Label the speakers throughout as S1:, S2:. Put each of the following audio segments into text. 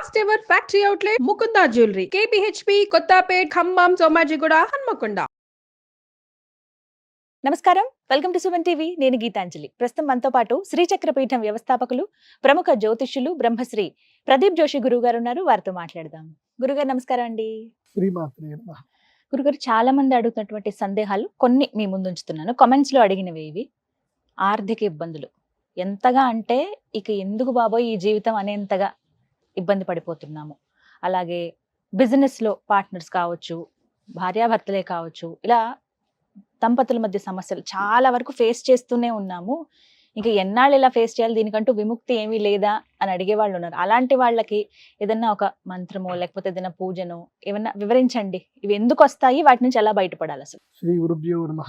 S1: First ever factory outlet Mukunda jewellery. KPHB Kothapet Khammam Somajiguda Hanamkonda.
S2: నమస్కారం. Welcome to Suman TV. నేను గీతాంజలి. ప్రస్తుతం మనతో పాటు శ్రీచక్రపీఠం వ్యవస్థాపకులు ప్రముఖ జ్యోతిష్యులు బ్రహ్మశ్రీ ప్రదీప్ జోషి గురువు గారు ఉన్నారు. వారితో మాట్లాడదాం. గురుగారు నమస్కారం అండి. గురుగారు చాలా మంది అడుగుతున్నటువంటి సందేహాలు కొన్ని మీ ముందు ఉంచుతున్నాను కామెంట్స్లో అడిగినవి ఇవి. ఆర్థిక ఇబ్బందులు. ఎంతగా అంటే ఇక ఎందుకు బాబోయ్ ఈ జీవితం అనేంతగా ఇబ్బంది పడిపోతున్నాము. అలాగే బిజినెస్లో పార్ట్నర్స్ కావచ్చు భార్యాభర్తలే కావచ్చు ఇలా దంపతుల మధ్య సమస్యలు చాలా వరకు ఫేస్ చేస్తూనే ఉన్నాము. ఇంకా ఎన్నాళ్ళు ఇలా ఫేస్ చేయాలి? దీనికంటూ విముక్తి ఏమీ లేదా? అని అడిగే వాళ్ళు ఉన్నారు. అలాంటి వాళ్ళకి ఏదన్నా ఒక మంత్రమో లేకపోతే ఏదైనా పూజనో ఏమన్నా వివరించండి. ఇవి ఎందుకు వస్తాయి? వాటి నుంచి ఎలా బయటపడాలి అసలు?
S3: శ్రీ గురుభ్యో నమ.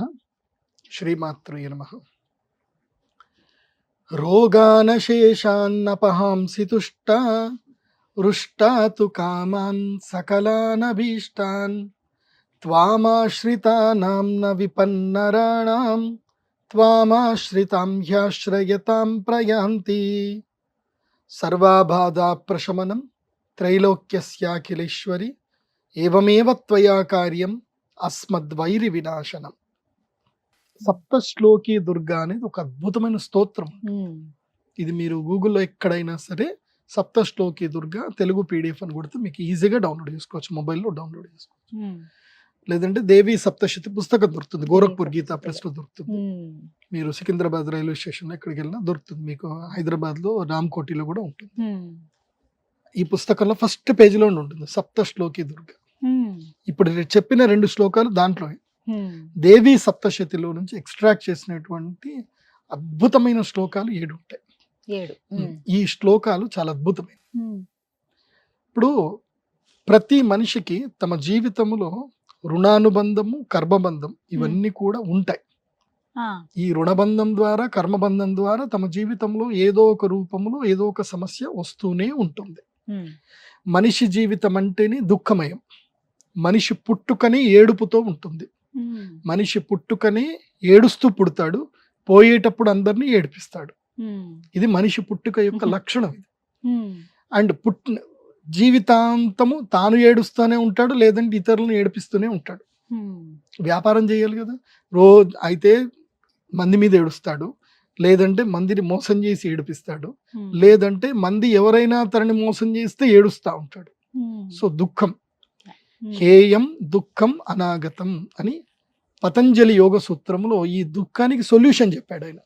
S3: శ్రీమాతృ నమ. రోగానశేషాన్నపహాంసి తుష్ట వృష్టా తు కామాన్ సకలానభీష్టాన్ త్వామాశ్రితానాం న విపన్నరాణాం త్వామాశ్రితాం హ్యాశ్రయతాం ప్రయాంతి సర్వాబాధా ప్రశమనం త్రైలోక్యస్యాఖిలేశ్వరి ఏవమేవ త్వయా కార్యం అస్మద్వైరి వినాశనం సప్తశ్లోకి దుర్గా అనేది ఒక అద్భుతమైన స్తోత్రం. ఇది మీరు గూగుల్లో ఎక్కడైనా సరే సప్తశ్లోకి దుర్గా తెలుగు పీడిఎఫ్ అని కొడితే మీకు ఈజీగా డౌన్లోడ్ చేసుకోవచ్చు మొబైల్లో డౌన్లోడ్ చేసుకోవచ్చు. లేదంటే దేవి సప్తశతి పుస్తకం దొరుకుతుంది గోరఖ్పూర్ గీతా ప్రెస్లో దొరుకుతుంది. మీరు సికింద్రాబాద్ రైల్వే స్టేషన్ ఎక్కడికి వెళ్ళినా దొరుకుతుంది మీకు హైదరాబాద్లో రామ్కోటిలో కూడా ఉంటుంది. ఈ పుస్తకంలో ఫస్ట్ పేజీలో ఉంటుంది సప్తశ్లోకి దుర్గా. ఇప్పుడు చెప్పిన రెండు శ్లోకాలు దాంట్లో. దేవి సప్తశతిలో నుంచి ఎక్స్ట్రాక్ట్ చేసినటువంటి అద్భుతమైన శ్లోకాలు ఏడు ఉంటాయి
S2: ఏడు.
S3: ఈ శ్లోకాలు చాలా అద్భుతమైన ఇప్పుడు ప్రతి మనిషికి తమ జీవితంలో రుణానుబంధము కర్మబంధం ఇవన్నీ కూడా ఉంటాయి. ఈ రుణబంధం ద్వారా కర్మబంధం ద్వారా తమ జీవితంలో ఏదో ఒక రూపంలో ఏదో ఒక సమస్య వస్తూనే ఉంటుంది. మనిషి జీవితం అంటేనే దుఃఖమయం. మనిషి పుట్టుకని ఏడుపుతో ఉంటుంది. మనిషి పుట్టుకని ఏడుస్తూ పుడతాడు. పోయేటప్పుడు అందరినీ ఏడిపిస్తాడు. ఇది మనిషి పుట్టుక యొక్క. లక్షణం ఇది. అండ్ పుట్టిన జీవితాంతము తాను ఏడుస్తూనే ఉంటాడు లేదంటే ఇతరులను ఏడిపిస్తూనే ఉంటాడు. వ్యాపారం చేయాలి కదా. రోజు అయితే మంది మీద ఏడుస్తాడు లేదంటే మందిని మోసం చేసి ఏడిపిస్తాడు లేదంటే మంది ఎవరైనా తనని మోసం చేస్తే ఏడుస్తూ ఉంటాడు. సో దుఃఖం. హేయం దుఃఖం అనాగతం అని పతంజలి యోగ సూత్రంలో ఈ దుఃఖానికి సొల్యూషన్ చెప్పాడు ఆయన.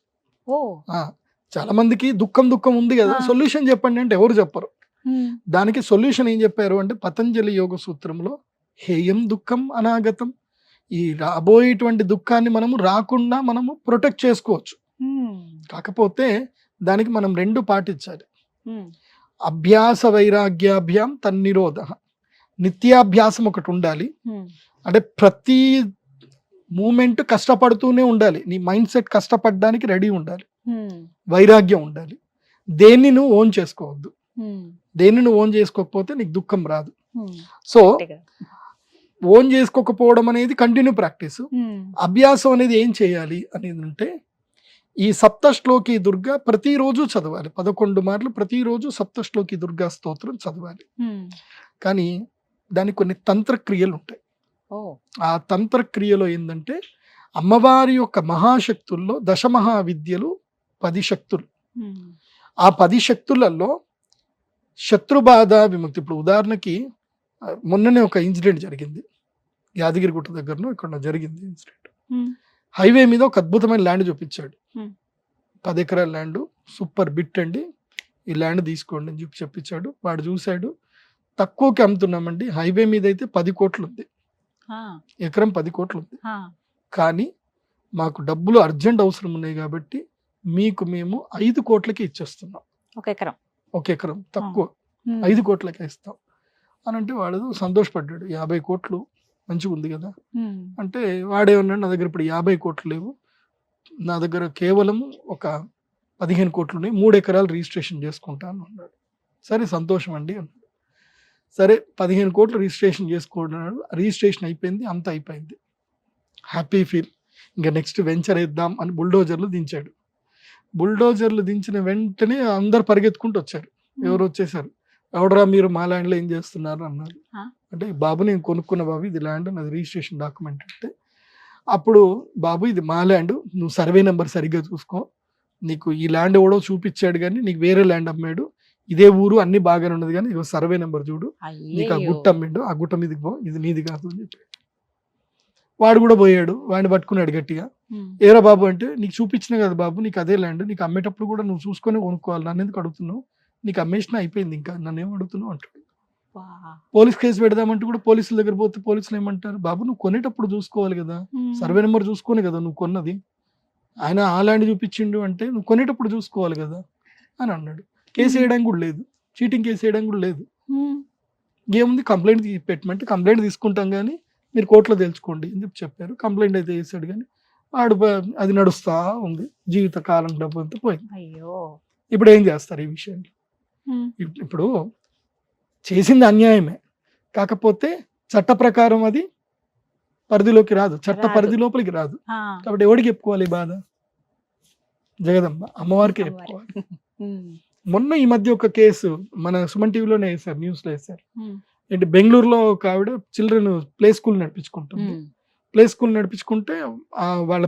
S3: చాలా మందికి దుఃఖం దుఃఖం ఉంది కదా. సొల్యూషన్ చెప్పండి అంటే ఎవరు చెప్పరు. దానికి సొల్యూషన్ ఏం చెప్పారు అంటే పతంజలి యోగ సూత్రంలో హేయం దుఃఖం అనాగతం. ఈ రాబోయేటువంటి దుఃఖాన్ని మనము రాకుండా మనము ప్రొటెక్ట్ చేసుకోవచ్చు. కాకపోతే దానికి మనం రెండు పాటించాలి. అభ్యాస వైరాగ్యాభ్యాం తన్నిరోధ. నిత్యాభ్యాసం ఒకటి ఉండాలి. అంటే ప్రతి మూమెంట్ కష్టపడుతూనే ఉండాలి. నీ మైండ్ సెట్ కష్టపడడానికి రెడీ ఉండాలి. వైరాగ్యం ఉండాలి. దేన్ని నువ్వు ఓన్ చేసుకోవద్దు. దేన్ని నువ్వు ఓన్ చేసుకోకపోతే నీకు దుఃఖం రాదు. సో ఓన్ చేసుకోకపోవడం అనేది కంటిన్యూ ప్రాక్టీస్. అభ్యాసం అనేది ఏం చేయాలి అనేది అంటే ఈ సప్తశ్లోకి దుర్గా ప్రతిరోజు చదవాలి. పదకొండు మార్లు ప్రతిరోజు సప్తశ్లోకి దుర్గా స్తోత్రం చదవాలి. కానీ దానికి కొన్ని తంత్రక్రియలు ఉంటాయి. ఆ తంత్రక్రియలో ఏంటంటే అమ్మవారి యొక్క మహాశక్తుల్లో దశమహా విద్యలు పది శక్తులు. ఆ పది శక్తులలో శత్రుబాధ విముక్తి. ఇప్పుడు ఉదాహరణకి మొన్ననే ఒక ఇన్సిడెంట్ జరిగింది. యాదగిరిగుట్ట దగ్గరలో ఇక్కడ జరిగింది ఇన్సిడెంట్. హైవే మీద ఒక అద్భుతమైన ల్యాండ్ చూపించాడు. పది ఎకరాల ల్యాండ్ సూపర్ బిట్ అండి. ఈ ల్యాండ్ తీసుకోండి అని చెప్పి చెప్పించాడు వాడు చూశాడు. తక్కువకి అమ్ముతున్నామండి. హైవే మీద అయితే పది కోట్లు ఉంది ఎకరం పది కోట్లు ఉంది కానీ మాకు డబ్బులు అర్జెంట్ అవసరం ఉన్నాయి కాబట్టి మీకు మేము ఐదు కోట్లకి ఇచ్చేస్తున్నాం.
S2: ఒక ఎకరం.
S3: ఒక ఎకరం తక్కువ. ఐదు కోట్లకే ఇస్తాం. అని అంటే వాడు సంతోషపడ్డాడు. యాభై కోట్లు మంచిగా ఉంది కదా. అంటే వాడేమన్నాడు నా దగ్గర ఇప్పుడు యాభై కోట్లు లేవు. నా దగ్గర కేవలం ఒక పదిహేను కోట్లు ఉన్నాయి. మూడు ఎకరాలు రిజిస్ట్రేషన్ చేసుకుంటాను అన్నాడు. సరే సంతోషం అండి అన్నాడు. సరే పదిహేను కోట్లు రిజిస్ట్రేషన్ చేసుకున్నాడు రిజిస్ట్రేషన్ అయిపోయింది అంత అయిపోయింది. Happy feel. ఇంకా నెక్స్ట్ వెంచర్ వేద్దాం అని బుల్డోజర్లు దించాడు. బుల్డోజర్లు దించిన వెంటనే అందరు పరిగెత్తుకుంటూ వచ్చారు. ఎవరు వచ్చేసారు? ఎవడరా మీరు మా ల్యాండ్లో ఏం చేస్తున్నారు? అన్నారు. అంటే బాబు నేను కొనుక్కున్న బాబు ఇది ల్యాండ్ నాది రిజిస్ట్రేషన్ డాక్యుమెంట్. అంటే అప్పుడు బాబు ఇది మా ల్యాండ్ నువ్వు సర్వే నెంబర్ సరిగ్గా చూసుకో. నీకు ఈ ల్యాండ్ ఎవడో చూపించాడు కానీ నీకు వేరే ల్యాండ్ అమ్మాడు. ఇదే ఊరు అన్ని బాగానే ఉన్నది కానీ ఇగో సర్వే నెంబర్ చూడు. నీకు ఆ. గుట్ట అమ్మిండు. ఆ గుట్ట మీదకి పో. ఇది నీది కాదు అని చెప్పి. వాడు కూడా పోయాడు వాడిని పట్టుకున్నాడు గట్టిగా. ఏరా బాబు అంటే నీకు చూపించిన కదా బాబు నీకు అదే ల్యాండ్ నీకు అమ్మేటప్పుడు కూడా నువ్వు చూసుకొని కొనుక్కోవాలి నన్ను ఎందుకు అడుగుతున్నావు నీకు అమ్మేసిన అయిపోయింది ఇంకా నన్ను ఏం అడుగుతున్నావు అంటాడు. పోలీస్ కేసు పెడదామంటే కూడా పోలీసుల దగ్గర పోతే పోలీసులు ఏమంటారు బాబు నువ్వు కొనేటప్పుడు చూసుకోవాలి కదా. సర్వే నెంబర్ చూసుకొని కదా నువ్వు కొన్నది ఆయన ఆ ల్యాండ్ చూపించిండు అంటే నువ్వు కొనేటప్పుడు చూసుకోవాలి కదా అని అన్నాడు కేసు. వేయడానికి కూడా లేదు చీటింగ్ కేసు వేయడానికి కూడా లేదు. ఏముంది కంప్లైంట్ పెట్టమంటే కంప్లైంట్ తీసుకుంటాం కానీ మీరు కోర్టులో తెలుసుకోండి అని చెప్పి చెప్పారు. కంప్లైంట్ అయితే చేశాడు కానీ వాడు బ- అది నడుస్తా ఉంది. జీవిత కాలం డబ్బు అంతా పోయింది.
S2: అయ్యో.
S3: ఇప్పుడు ఏం చేస్తారు ఈ విషయంలో? ఇప్పుడు చేసింది అన్యాయమే. కాకపోతే చట్ట ప్రకారం అది పరిధిలోకి రాదు. చట్ట. పరిధి లోపలికి రాదు. కాబట్టి ఎవరికి చెప్పుకోవాలి బాధ? జగదమ్మ అమ్మవారికి
S2: అమ్మవారి.
S3: చెప్పుకోవాలి. మొన్న ఈ మధ్య ఒక కేసు మన సుమన్ టీవీలోనే వేశారు న్యూస్లో వేశారు.
S2: ఉమ్.
S3: ఏంటి బెంగళూరులో ఒక ఆవిడ చిల్డ్రన్ ప్లే స్కూల్ నడిపించుకుంటుంది. ప్లే స్కూల్ నడిపించుకుంటే వాళ్ళ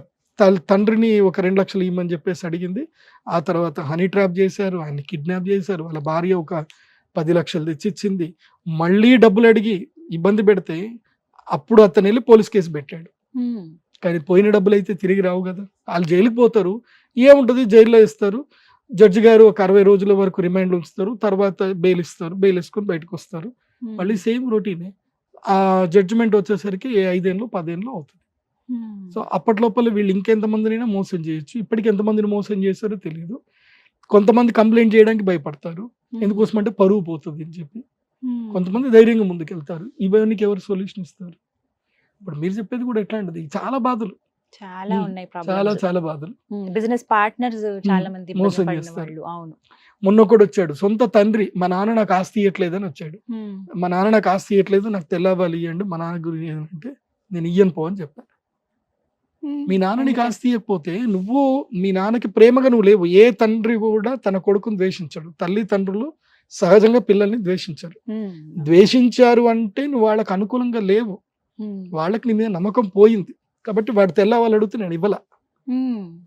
S3: తండ్రిని ఒక రెండు లక్షలు ఇవ్వమని చెప్పేసి అడిగింది. ఆ తర్వాత హనీ ట్రాప్ చేశారు ఆయన్ని కిడ్నాప్ చేశారు. వాళ్ళ భార్య ఒక పది లక్షలు తెచ్చిచ్చింది. మళ్ళీ డబ్బులు అడిగి ఇబ్బంది పెడితే అప్పుడు అతను వెళ్ళి పోలీస్ కేసు పెట్టాడు. కానీ పోయిన డబ్బులు అయితే తిరిగి రావు కదా. వాళ్ళు జైలుకి పోతారు. ఏముంటుంది? జైల్లో ఇస్తారు జడ్జి గారు ఒక అరవై రోజుల వరకు రిమైండ్ ఉంచుతారు. తర్వాత బెయిల్ ఇస్తారు. బెయిల్ వేసుకొని బయటకు వస్తారు. మళ్ళీ సేమ్ రొటీనే. ఆ జడ్జిమెంట్ వచ్చేసరికి ఐదేళ్ళు పదేళ్ళు అవుతుంది. సో అప్పటి లోపల వీళ్ళు ఇంకెంతమందినైనా మోసం చేయొచ్చు. ఇప్పటికి ఎంతమందిని మోసం చేస్తారో తెలియదు కొంతమంది కంప్లైంట్ చేయడానికి భయపడతారు. ఎందుకోసం అంటే పరువు పోతుంది అని చెప్పి. కొంతమంది ధైర్యంగా ముందుకెళ్తారు. ఇవన్నీ ఎవరు సొల్యూషన్ ఇస్తారు? ఇప్పుడు మీరు చెప్పేది కూడా ఎట్లాంటిది? చాలా బాధలు.
S2: చాలా. ఉన్నాయి
S3: చాలా చాలా బాధలు.
S2: బిజినెస్ పార్ట్నర్స్ చాలా మంది
S3: మోసం చేస్తారు.
S2: అవును.
S3: మొన్న ఒకడు వచ్చాడు. సొంత తండ్రి మా నాన్న నాకు ఆస్తి ఇవ్వట్లేదని వచ్చాడు. మా నాన్న నాకు ఆస్తి ఇవ్వట్లేదు నాకు తెల్లవాలి ఇవ్వండి మా నాన్న గురించి ఏంటంటే నేను ఇయ్యను పో అని చెప్పాను మీ నాన్న నీకు ఆస్తి ఇవ్వకపోతే నువ్వు మీ నాన్నకి ప్రేమగా నువ్వు లేవు. ఏ తండ్రి కూడా తన కొడుకుని ద్వేషించడు. తల్లి తండ్రులు సహజంగా పిల్లల్ని ద్వేషించరు. ద్వేషించారు అంటే నువ్వు వాళ్ళకి అనుకూలంగా లేవు. వాళ్ళకి నీ మీద నమ్మకం పోయింది. కాబట్టి వాడు తెల్ల వాళ్ళు అడిగితే నేను ఇవ్వాల.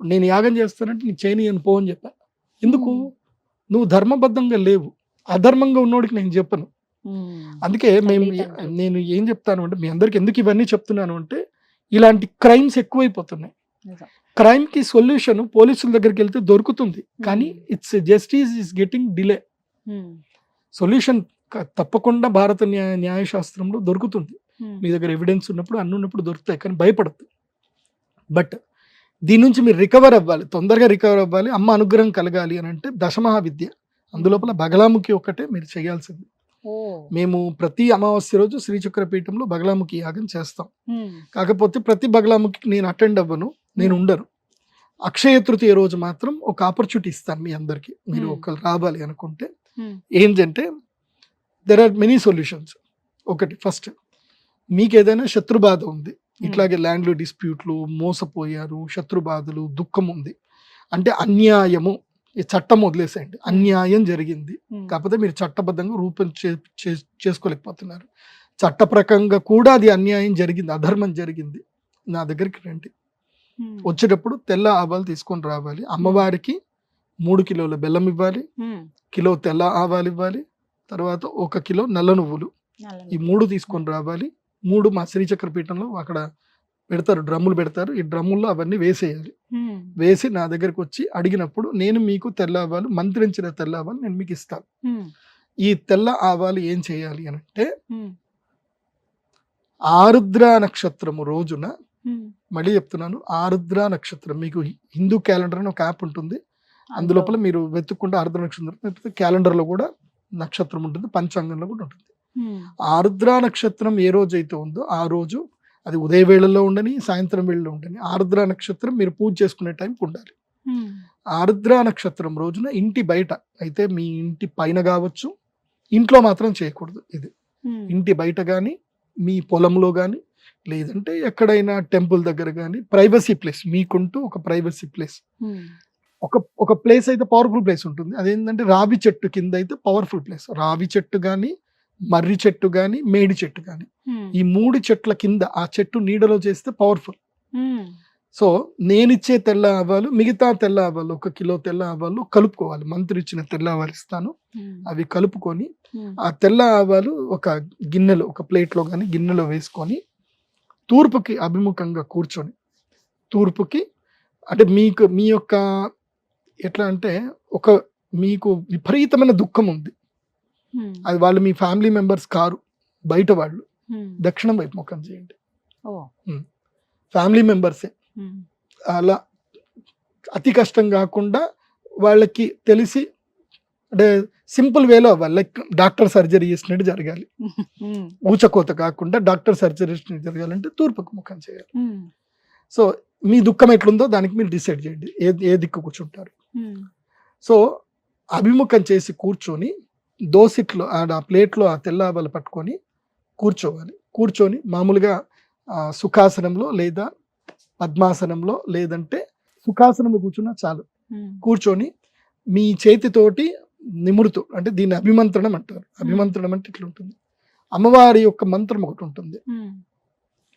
S3: నేను యాగం చేస్తానంటే నీ చేయని అని పో అని చెప్పా. ఎందుకు. నువ్వు ధర్మబద్ధంగా లేవు అధర్మంగా ఉన్నోడికి నేను చెప్పను. అందుకే మేము. నేను ఏం చెప్తాను అంటే మీ అందరికి ఎందుకు ఇవన్నీ చెప్తున్నాను అంటే ఇలాంటి క్రైమ్స్ ఎక్కువైపోతున్నాయి
S2: నిజం.
S3: క్రైమ్కి సొల్యూషన్ పోలీసుల దగ్గరికి వెళ్తే దొరుకుతుంది కానీ. It's justice is getting delay. Solution తప్పకుండా భారత న్యాయ న్యాయశాస్త్రంలో దొరుకుతుంది. మీ దగ్గర ఎవిడెన్స్ ఉన్నప్పుడు అన్ని ఉన్నప్పుడు దొరుకుతాయి కానీ భయపడద్దు బట్ దీని నుంచి మీరు రికవర్ అవ్వాలి తొందరగా రికవర్ అవ్వాలి అమ్మ అనుగ్రహం కలగాలి అని అంటే దశమహా విద్య అందులోపల బగలాముఖి ఒక్కటే మీరు చేయాల్సింది. మేము ప్రతి అమావాస్య రోజు శ్రీచక్ర పీఠంలో బగలాముఖి యాగం చేస్తాం. కాకపోతే ప్రతి బగలాముఖికి నేను అటెండ్ అవ్వను నేను ఉండను అక్షయ తృతీయ రోజు మాత్రం ఒక ఆపర్చునిటీ ఇస్తాను మీ అందరికి మీరు. ఒకరు రావాలి అనుకుంటే. ఏంటంటే దెర్ ఆర్ మెనీ సొల్యూషన్స్ ఒకటి ఫస్ట్ మీకు ఏదైనా శత్రుబాధ ఉంది ఇట్లాగే ల్యాండ్లు డిస్ప్యూట్లు మోసపోయారు శత్రుబాధలు దుఃఖం ఉంది అంటే అన్యాయము ఈ చట్టం వదిలేసేయండి. అన్యాయం జరిగింది. కాకపోతే మీరు చట్టబద్ధంగా రూపం చేసుకోలేకపోతున్నారు. చట్టప్రకంగా కూడా అది అన్యాయం జరిగింది అధర్మం జరిగింది. నా దగ్గరికి రండి. వచ్చేటప్పుడు తెల్ల ఆవాలు తీసుకొని రావాలి. అమ్మవారికి మూడు కిలోల బెల్లం ఇవ్వాలి. కిలో తెల్ల ఆవాలు ఇవ్వాలి. తర్వాత ఒక కిలో నల్ల నువ్వులు. ఈ మూడు తీసుకొని రావాలి. మూడు మా శ్రీచక్ర పీఠంలో అక్కడ పెడతారు డ్రమ్ములు పెడతారు ఈ డ్రమ్ముల్లో అవన్నీ వేసేయాలి. వేసి నా దగ్గరకు వచ్చి అడిగినప్పుడు నేను మీకు తెల్ల ఆవాలు మంత్రించిన తెల్ల ఆవాలు నేను మీకు ఇస్తాను. ఈ తెల్ల ఆవాలు ఏం చేయాలి అని అంటే. ఆరుద్ర నక్షత్రము రోజున. మళ్ళీ చెప్తున్నాను ఆరుద్ర నక్షత్రం మీకు హిందూ క్యాలెండర్ అని ఒక యాప్ ఉంటుంది అందులోపల మీరు వెతుక్కుంటే ఆరుద్ర నక్షత్రం క్యాలెండర్లో కూడా నక్షత్రం ఉంటుంది పంచాంగంలో కూడా ఉంటుంది. ఆరుద్ర నక్షత్రం ఏ రోజు అయితే ఉందో ఆ రోజు అది ఉదయ వేళల్లో ఉండని సాయంత్రం వేళలో ఉండని ఆరుద్ర నక్షత్రం మీరు పూజ చేసుకునే టైంకి ఉండాలి. ఆరుద్ర నక్షత్రం రోజున ఇంటి బయట అయితే మీ ఇంటి పైన కావచ్చు ఇంట్లో మాత్రం చేయకూడదు ఇది. ఇంటి బయట కానీ మీ పొలంలో కానీ లేదంటే ఎక్కడైనా టెంపుల్ దగ్గర కానీ ప్రైవసీ ప్లేస్ మీకుంటూ ఒక ప్రైవసీ ప్లేస్. ఒక ఒక ప్లేస్ అయితే పవర్ఫుల్ ప్లేస్ ఉంటుంది అదేంటంటే రావి చెట్టు కింద అయితే పవర్ఫుల్ ప్లేస్ రావి చెట్టు కానీ మర్రి చెట్టు కానీ మేడి చెట్టు కానీ ఈ మూడు చెట్ల కింద ఆ చెట్టు నీడలో చేస్తే పవర్ఫుల్ సో నేనిచ్చే తెల్ల ఆవాలు మిగతా తెల్ల ఆవాలు ఒక కిలో తెల్ల ఆవాలు కలుపుకోవాలి. మంత్రి ఇచ్చిన తెల్ల ఆవాలు ఇస్తాను. అవి కలుపుకొని ఆ తెల్ల ఆవాలు ఒక గిన్నెలో ఒక ప్లేట్లో కానీ గిన్నెలో వేసుకొని తూర్పుకి అభిముఖంగా కూర్చొని తూర్పుకి అంటే మీకు మీ యొక్క ఎట్లా అంటే ఒక మీకు విపరీతమైన దుఃఖం ఉంది. అది వాళ్ళు మీ ఫ్యామిలీ మెంబర్స్ కారు బయట వాళ్ళు. దక్షిణం వైపు ముఖం చేయండి. ఫ్యామిలీ మెంబర్సే. అలా అతి కష్టం కాకుండా వాళ్ళకి తెలిసి అంటే సింపుల్ వేలో అవ్వాలి. లైక్ డాక్టర్ సర్జరీ చేసినట్టు జరగాలి. ఊచకోత కాకుండా డాక్టర్ సర్జరీ చేసినట్టు జరగాలంటే తూర్పుకు ముఖం చేయాలి. సో మీ దుఃఖం ఎట్లుందో దానికి మీరు డిసైడ్ చేయండి. ఏ ఏ దిక్కు కూర్చుంటారు. సో అభిముఖం చేసి కూర్చొని దోసిట్లో ఆ ప్లేట్లో ఆ తెల్లాబలు పట్టుకొని కూర్చోవాలి. కూర్చొని మామూలుగా సుఖాసనంలో లేదా పద్మాసనంలో లేదంటే సుఖాసనంలో కూర్చున్నా చాలు. కూర్చొని మీ చేతితోటి నిమురుతూ అంటే దీన్ని అభిమంత్రణం అంటారు. అభిమంత్రణం అంటే ఇట్లా ఉంటుంది అమ్మవారి యొక్క మంత్రం ఒకటి ఉంటుంది.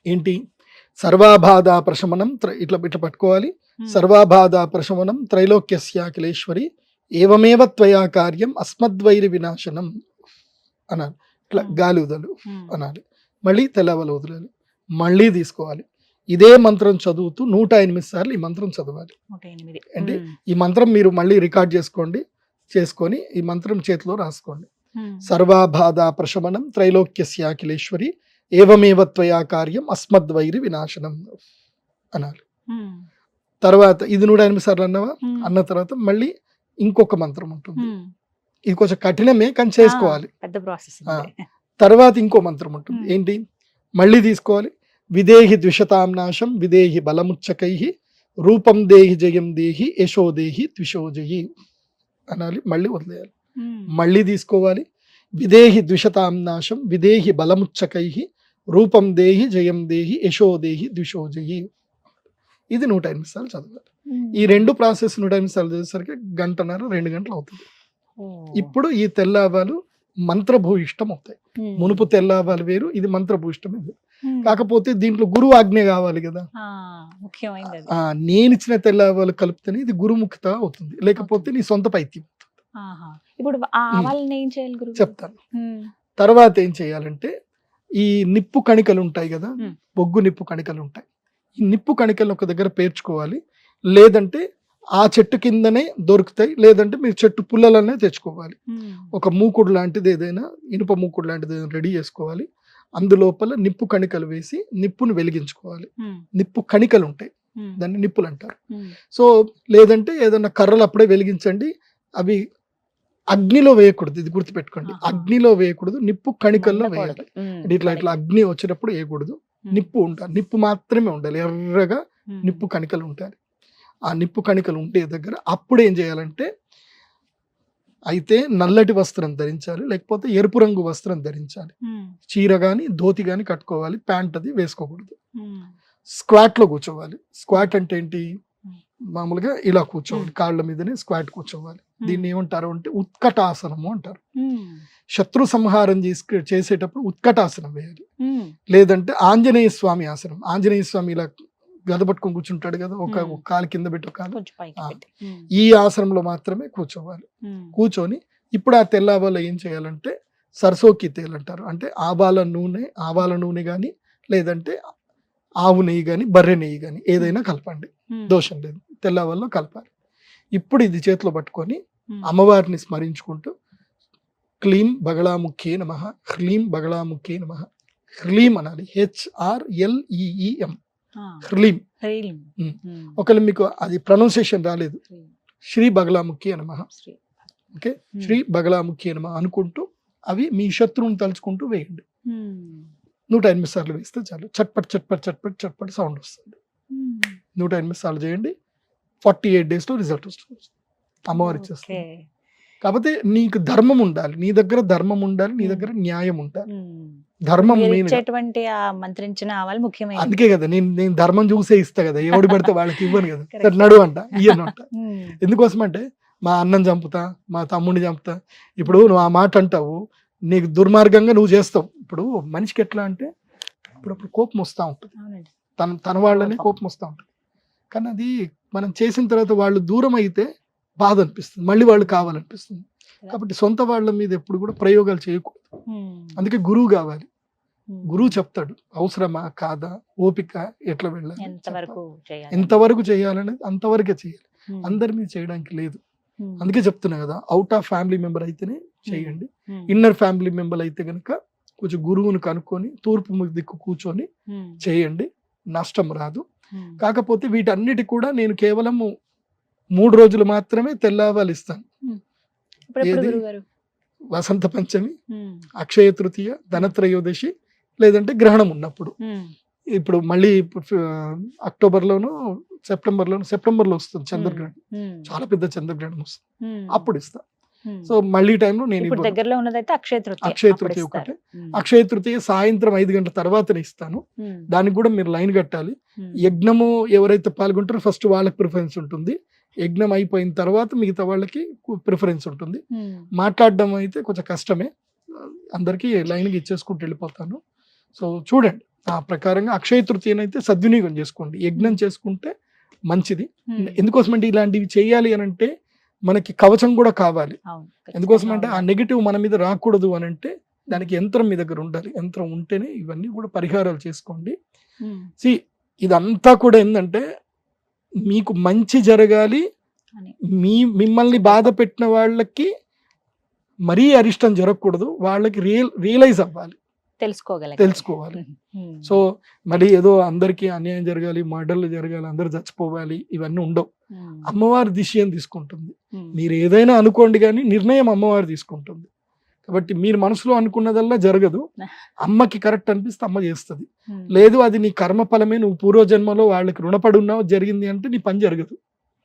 S3: ఏంటి? సర్వాబాధ ప్రశమనం ఇట్లా ఇట్లా పట్టుకోవాలి. సర్వాబాధ ప్రశమనం త్రైలోక్యస్యాఖిలేశ్వరి ఏవమేవ త్వయా కార్యం అస్మద్వైరి వినాశనం అనాలి. ఇట్లా. గాలి వదలు అనాలి. మళ్ళీ తెల్లవలు వదలాలి మళ్ళీ తీసుకోవాలి. ఇదే మంత్రం చదువుతూ నూట ఎనిమిది సార్లు ఈ మంత్రం చదవాలి. అంటే ఈ మంత్రం మీరు మళ్ళీ రికార్డ్ చేసుకోండి చేసుకొని ఈ మంత్రం చేతిలో రాసుకోండి. సర్వాబాధ ప్రశమనం త్రైలోక్యస్యాఖిలేశ్వరి ఏవమేవ త్వయా కార్యం అస్మద్వైరి వినాశనం అనాలి తర్వాత ఇది నూట ఎనిమిది సార్లు అన్నవా? అన్న తర్వాత మళ్ళీ ఇంకొక మంత్రం ఉంటుంది. ఇది కొంచెం కఠినమే కానీ చేసుకోవాలి.
S2: పెద్ద ప్రాసెస్.
S3: తర్వాత ఇంకో మంత్రం ఉంటుంది. ఏంటి? మళ్ళీ తీసుకోవాలి. విదేహి ద్విషతాం నాశం విదేహి బలముచ్చకై రూపం దేహి జయం దేహి యశో దేహి ద్విషోజయి అనాలి. మళ్ళీ వదిలేయాలి. మళ్ళీ తీసుకోవాలి. విదేహి ద్విషతాం నాశం విదేహి బలముచ్చకై రూపం దేహి జయం దేహి యశో దేహి ద్విషోజయి ఇది నూట ఎనిమిది సార్లు చదవాలి. ఈ రెండు ప్రాసెస్ నూట ఎనిమిది సార్లు చదివేసరికి గంటన్నర రెండు గంటలు అవుతుంది. ఇప్పుడు ఈ తెల్లావాలు మంత్రభూయిష్టం అవుతాయి మునుపు తెల్లావాలు వేరు ఇది మంత్రభూయిష్టం ఇది కాకపోతే దీంట్లో గురువు ఆజ్ఞ కావాలి కదా. నేను ఇచ్చిన తెల్లావాలు కలిపితేనే ఇది గురుముఖత అవుతుంది. లేకపోతే నీ సొంత పైత్యం.
S2: ఇప్పుడు
S3: చెప్తాను. తర్వాత ఏం చేయాలంటే ఈ నిప్పు కణికలు ఉంటాయి కదా. బొగ్గు నిప్పు కణికలు ఉంటాయి. ఈ నిప్పు కణికలను ఒక దగ్గర పేర్చుకోవాలి. లేదంటే ఆ చెట్టు కిందనే దొరుకుతాయి లేదంటే మీరు చెట్టు పుల్లలనే తెచ్చుకోవాలి. ఒక మూకుడు లాంటిది ఏదైనా ఇనుప మూకుడు లాంటిది ఏదైనా రెడీ చేసుకోవాలి. అందులోపల నిప్పు కణికలు వేసి నిప్పును వెలిగించుకోవాలి. నిప్పు కణికలు ఉంటాయి. దాన్ని నిప్పులు అంటారు. సో లేదంటే ఏదైనా కర్రలు అప్పుడే వెలిగించండి. అవి అగ్నిలో వేయకూడదు. ఇది గుర్తుపెట్టుకోండి. అగ్నిలో వేయకూడదు. నిప్పు కణికల్లో వేయాలి. ఇట్లా ఇట్లా అగ్ని వచ్చినప్పుడు వేయకూడదు. నిప్పు ఉండాలి. నిప్పు మాత్రమే ఉండాలి. ఎర్రగా నిప్పు కణికలు ఉంటాయి. ఆ నిప్పు కణికలు ఉంటే దగ్గర అప్పుడు ఏం చేయాలంటే అయితే నల్లటి వస్త్రం ధరించాలి లేకపోతే ఎరుపు రంగు వస్త్రం ధరించాలి. చీర కానీ ధోతి కానీ కట్టుకోవాలి ప్యాంట్ అది వేసుకోకూడదు. స్క్వాట్లో కూర్చోవాలి. స్క్వాట్ అంటే ఏంటి? మామూలుగా ఇలా కూర్చోవాలి కాళ్ళ మీదనే స్క్వాట్ కూర్చోవాలి. దీన్ని ఏమంటారు అంటే ఉత్కటాసనము అంటారు. శత్రు సంహారం చేసుకు చేసేటప్పుడు ఉత్కటాసనం వేయాలి. లేదంటే ఆంజనేయ స్వామి ఆసనం. ఆంజనేయ స్వామి ఇలా గద పట్టుకొని కూర్చుంటాడు కదా ఒక కాలు కింద పెట్టి ఒక. ఈ ఆసనంలో మాత్రమే కూర్చోవాలి. కూర్చొని ఇప్పుడు ఆ తెల్లావాళ్ళు ఏం చేయాలంటే సరసోకి తేలు అంటారు అంటే ఆవాల నూనె ఆవాల నూనె కానీ లేదంటే ఆవు నెయ్యి కానీ బర్రె నెయ్యి కానీ ఏదైనా కలపండి. దోషం లేదు తెల్లవాళ్ళు కలపాలి ఇప్పుడు ఇది చేతిలో పట్టుకొని. అమ్మవారిని స్మరించుకుంటూ క్లీం బగళాముఖే నమ హ్లీం బగళాముఖే నమ హ్లీం అనాలి. హ్లీం
S2: హ్రీం.
S3: ఒకవేళ మీకు అది ప్రొనౌన్సియేషన్ రాలేదు. శ్రీ బగళాముఖి నమ
S2: శ్రీ.
S3: ఓకే. శ్రీ బగళాముఖి నమ అనుకుంటూ అవి మీ శత్రువుని తలుచుకుంటూ వేయండి. నూట ఎనిమిది సార్లు వేస్తే చాలు చట్పట్ చట్పట్ చట్పట్ చట్పట్ సౌండ్ వస్తుంది. నూట ఎనిమిది సార్లు చేయండి ఫార్టీ ఎయిట్ డేస్లో రిజల్ట్ వస్తుంది అమ్మవారు ఇచ్చేస్తుంది. కాకపోతే నీకు ధర్మం ఉండాలి. నీ దగ్గర ధర్మం ఉండాలి. నీ దగ్గర న్యాయం ఉండాలి. ధర్మం
S2: ఇచ్చేటువంటి మంత్రించిన ఆవాలు ముఖ్యమైన
S3: అందుకే కదా నేను నేను ధర్మం చూసే ఇస్తా కదా. ఎవడు పడితే వాళ్ళకి ఇవ్వను కదా. నడు అంట ఇయ్యను అంట. ఎందుకోసం అంటే మా అన్నం చంపుతా మా తమ్ముడిని చంపుతా. ఇప్పుడు నువ్వు ఆ మాట అంటావు నీకు దుర్మార్గంగా నువ్వు చేస్తావు. ఇప్పుడు మనిషికి ఎట్లా అంటే ఇప్పుడు అప్పుడు కోపం వస్తూ ఉంటుంది. తన తన వాళ్ళని కోపం వస్తూ ఉంటుంది. కానీ అది మనం చేసిన తర్వాత వాళ్ళు దూరం అయితే బాధ అనిపిస్తుంది మళ్ళీ వాళ్ళు కావాలనిపిస్తుంది. కాబట్టి సొంత వాళ్ళ మీద ఎప్పుడు కూడా ప్రయోగాలు చేయకూడదు.
S2: ఉమ్.
S3: అందుకే గురువు కావాలి.
S2: ఉమ్.
S3: గురువు చెప్తాడు అవసరమా? కాదా? ఓపిక? ఎట్లా వెళ్ళాలి?
S2: ఎంతవరకు చేయాలి?
S3: ఎంతవరకు చేయాలనేది అంతవరకే చేయాలి.
S2: ఉమ్.
S3: అందరి మీద చేయడానికి లేదు. అందుకే చెప్తున్నా కదా అవుట్ ఆఫ్ ఫ్యామిలీ మెంబర్ అయితేనే చేయండి. ఇన్నర్ ఫ్యామిలీ మెంబర్ అయితే కనుక కొంచెం గురువుని కనుక్కొని తూర్పు దిక్కు కూర్చొని. చేయండి. నష్టం రాదు. కాకపోతే వీటన్నిటి కూడా నేను కేవలం మూడు రోజులు మాత్రమే తెల్లవాళ్ళు ఇస్తాను ఏది? వసంత పంచమి. అక్షయ తృతీయ ధనత్రయోదశి లేదంటే గ్రహణం ఉన్నప్పుడు. ఇప్పుడు మళ్ళీ అక్టోబర్లోను సెప్టెంబర్లోను సెప్టెంబర్లో వస్తుంది చంద్రగ్రహణం. చాలా పెద్ద చంద్రగ్రహణం వస్తుంది. అప్పుడు ఇస్తా. సో మళ్ళీ టైంలో నేను.
S2: దగ్గరలో ఉన్నదైతే అక్షయ తృతీయ
S3: అక్షయ. ఒకటే. అక్షయ తృతీయ సాయంత్రం ఐదు గంటల తర్వాతనే ఇస్తాను. దానికి కూడా మీరు లైన్ కట్టాలి. యజ్ఞము ఎవరైతే పాల్గొంటారో ఫస్ట్ వాళ్ళకి ప్రిఫరెన్స్ ఉంటుంది యజ్ఞం అయిపోయిన తర్వాత మిగతా వాళ్ళకి ప్రిఫరెన్స్ ఉంటుంది. మాట్లాడడం అయితే కొంచెం కష్టమే. అందరికీ లైన్కి ఇచ్చేసుకుంటూ వెళ్ళిపోతాను. సో చూడండి. ఆ ప్రకారంగా అక్షయ తృతీయనైతే సద్వినియోగం చేసుకోండి. యజ్ఞం చేసుకుంటే మంచిది.
S2: ఉమ్.
S3: ఎందుకోసం అంటే ఇలాంటివి చేయాలి అని అంటే మనకి కవచం కూడా కావాలి. ఎందుకోసం అంటే ఆ నెగిటివ్ మన మీద రాకూడదు అని అంటే దానికి యంత్రం మీ దగ్గర ఉండాలి. యంత్రం ఉంటేనే ఇవన్నీ కూడా పరిహారాలు చేసుకోండి. సి ఇదంతా కూడా ఏంటంటే మీకు మంచి జరగాలి. మీ మిమ్మల్ని బాధ పెట్టిన వాళ్ళకి మరీ అరిష్టం జరగకూడదు. వాళ్ళకి రియల్ రియలైజ్ అవ్వాలి.
S2: తెలుసుకోగల
S3: తెలుసుకోవాలి. సో మరి ఏదో అందరికీ అన్యాయం జరగాలి మర్డర్లు జరగాలి అందరు చచ్చిపోవాలి ఇవన్నీ ఉండవు. అమ్మవారి దిశయం తీసుకుంటుంది? మీరు ఏదైనా అనుకోండి కానీ నిర్ణయం అమ్మవారు తీసుకుంటుంది. కాబట్టి మీరు మనసులో అనుకున్నదల్లా జరగదు. అమ్మకి కరెక్ట్ అనిపిస్తే అమ్మ చేస్తుంది. లేదు అది నీ కర్మ ఫలమే నువ్వు పూర్వజన్మలో వాళ్ళకి రుణపడి ఉన్నావు జరిగింది అంటే నీ పని జరగదు.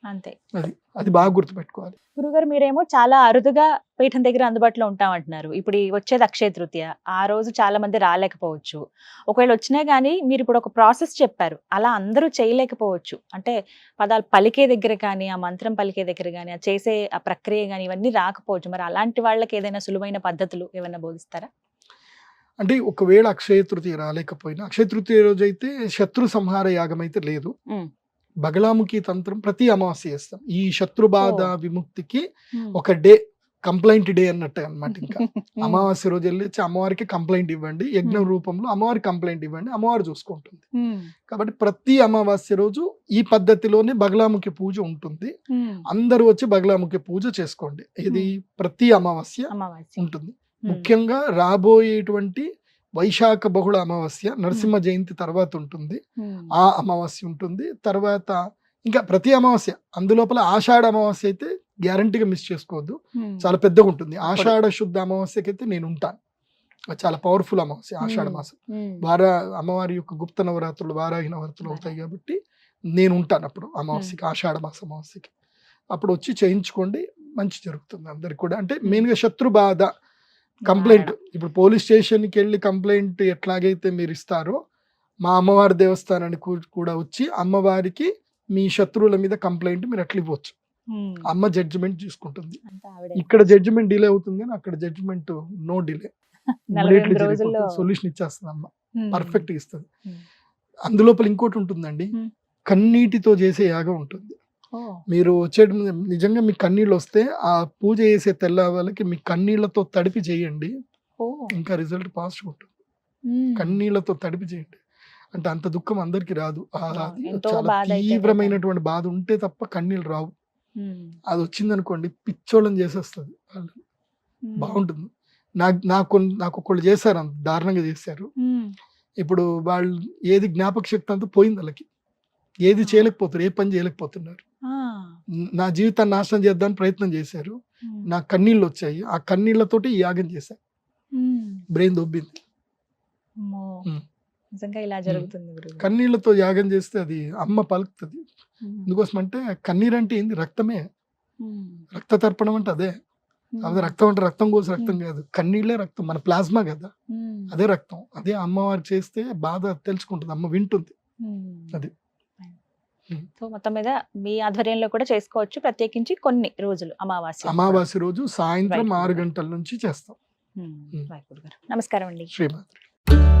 S2: అంతే.
S3: అది అది బాగా గుర్తుపెట్టుకోవాలి.
S2: గురుగారు మీరేమో చాలా అరుదుగా పీఠం దగ్గర అందుబాటులో ఉంటాం అంటున్నారు ఇప్పుడు వచ్చేది అక్షయ తృతీయ. ఆ రోజు చాలా మంది రాలేకపోవచ్చు. ఒకవేళ వచ్చినా కానీ మీరు ఇప్పుడు ఒక ప్రాసెస్ చెప్పారు. అలా అందరూ చేయలేకపోవచ్చు. అంటే పదాలు పలికే దగ్గర కానీ ఆ మంత్రం పలికే దగ్గర కానీ ఆ చేసే ఆ ప్రక్రియ కానీ ఇవన్నీ రాకపోవచ్చు. మరి అలాంటి వాళ్ళకి ఏదైనా సులువైన పద్ధతులు ఏమైనా బోధిస్తారా?
S3: అంటే ఒకవేళ అక్షయ తృతీయ రాలేకపోయినా అక్షయ తృతీయ రోజు అయితే శత్రు సంహార యాగం అయితే లేదు. బగలాముఖి తంత్రం ప్రతి అమావాస్య చేస్తాం ఈ శత్రు బాధ. విముక్తికి ఒక డే కంప్లైంట్ డే అన్నట్టు అన్నమాట ఇంకా. అమావాస్య రోజు వెళ్ళి అమ్మవారికి కంప్లైంట్ ఇవ్వండి యజ్ఞం. రూపంలో అమ్మవారికి కంప్లైంట్ ఇవ్వండి అమ్మవారు చూసుకుంటుంది. కాబట్టి ప్రతి అమావాస్య రోజు ఈ పద్ధతిలోనే బగలాముఖి పూజ ఉంటుంది. అందరూ వచ్చి బగలాముఖి పూజ చేసుకోండి ఇది ప్రతి అమావాస్య ఉంటుంది. ముఖ్యంగా రాబోయేటువంటి వైశాఖ బహుళ అమావాస్య నరసింహ జయంతి తర్వాత ఉంటుంది. ఆ అమావాస్య ఉంటుంది. తర్వాత ఇంకా ప్రతి అమావాస్య అందులోపల ఆషాఢ అమావాస్య అయితే గ్యారంటీగా మిస్ చేసుకోవద్దు. చాలా పెద్దగా ఉంటుంది. ఆషాఢ శుద్ధ అమావాస్యకి అయితే నేను ఉంటాను చాలా పవర్ఫుల్ అమావాస్య ఆషాఢ. మాసం. వార అమ్మవారి యొక్క గుప్త నవరాత్రులు వారాహి నవరాత్రులు అవుతాయి కాబట్టి నేను ఉంటాను అప్పుడు అమావాస్యకి ఆషాఢ మాస అమావాస్యకి. అప్పుడు వచ్చి చేయించుకోండి మంచి జరుగుతుంది అందరికి కూడా. అంటే మెయిన్గా శత్రు బాధ కంప్లైంట్ ఇప్పుడు పోలీస్ స్టేషన్కి వెళ్ళి కంప్లైంట్ ఎట్లాగైతే మీరు ఇస్తారో మా అమ్మవారి దేవస్థానానికి కూడా వచ్చి అమ్మవారికి మీ శత్రువుల మీద కంప్లైంట్ మీరు అట్లా ఇవ్వచ్చు. అమ్మ జడ్జిమెంట్ చూసుకుంటుంది. ఇక్కడ జడ్జిమెంట్ డిలే అవుతుంది కానీ అక్కడ జడ్జిమెంట్ నో డిలే సొల్యూషన్ ఇచ్చేస్తుంది అమ్మ. పర్ఫెక్ట్ ఇస్తుంది. అందులోపల ఇంకోటి ఉంటుందండి. కన్నీటితో చేసే యాగం ఉంటుంది. మీరు వచ్చే నిజంగా మీ కన్నీళ్ళు వస్తే ఆ పూజ చేసే తెల్లవాళ్ళకి మీ కన్నీళ్ళతో తడిపి చేయండి. ఇంకా రిజల్ట్ పాజిటివ్ ఉంటుంది. కన్నీళ్ళతో తడిపి చేయండి అంటే అంత దుఃఖం అందరికి రాదు చాలా తీవ్రమైనటువంటి బాధ ఉంటే తప్ప కన్నీళ్ళు రావు. అది వచ్చిందనుకోండి పిచ్చోళ్ళని చేసేస్తుంది వాళ్ళు. బాగుంటుంది నాకు నాకు నాకు ఒకళ్ళు చేశారు అంత దారుణంగా చేశారు. ఇప్పుడు వాళ్ళు ఏది జ్ఞాపక శక్తి అంతా పోయింది వాళ్ళకి ఏది చేయలేకపోతారు ఏ పని చేయలేకపోతున్నారు. న- జీవితాన్ని నాశనం చేద్దామని ప్రయత్నం చేశారు. నా కన్నీళ్ళు వచ్చాయి ఆ కన్నీళ్ళతోటి యాగం చేశారు. బ్రెయిన్ దొబ్బింది.
S2: నిజంగా ఇలా జరుగుతుంది
S3: కన్నీళ్ళతో యాగం చేస్తే అది అమ్మ పలుకుతుంది. ఎందుకోసం అంటే కన్నీరు అంటే ఏంది? రక్తమే. రక్త తర్పణం అంటే అదే. అది రక్తం అంటే రక్తం కోసి రక్తం కాదు. కన్నీళ్ళే రక్తం. మన ప్లాస్మా కదా. అదే రక్తం. అదే అమ్మవారు చేస్తే బాధ తెలుసుకుంటుంది. అమ్మ వింటుంది. అది.
S2: సో మొత్తం మీద మీ ఆధ్వర్యంలో కూడా చేసుకోవచ్చు. ప్రత్యేకించి కొన్ని రోజులు అమావాస్య
S3: అమావాస్య రోజు సాయంత్రం. ఆరు గంటల నుంచి చేస్తాం.
S2: నమస్కారం అండి.
S3: శ్రీమాత్రి.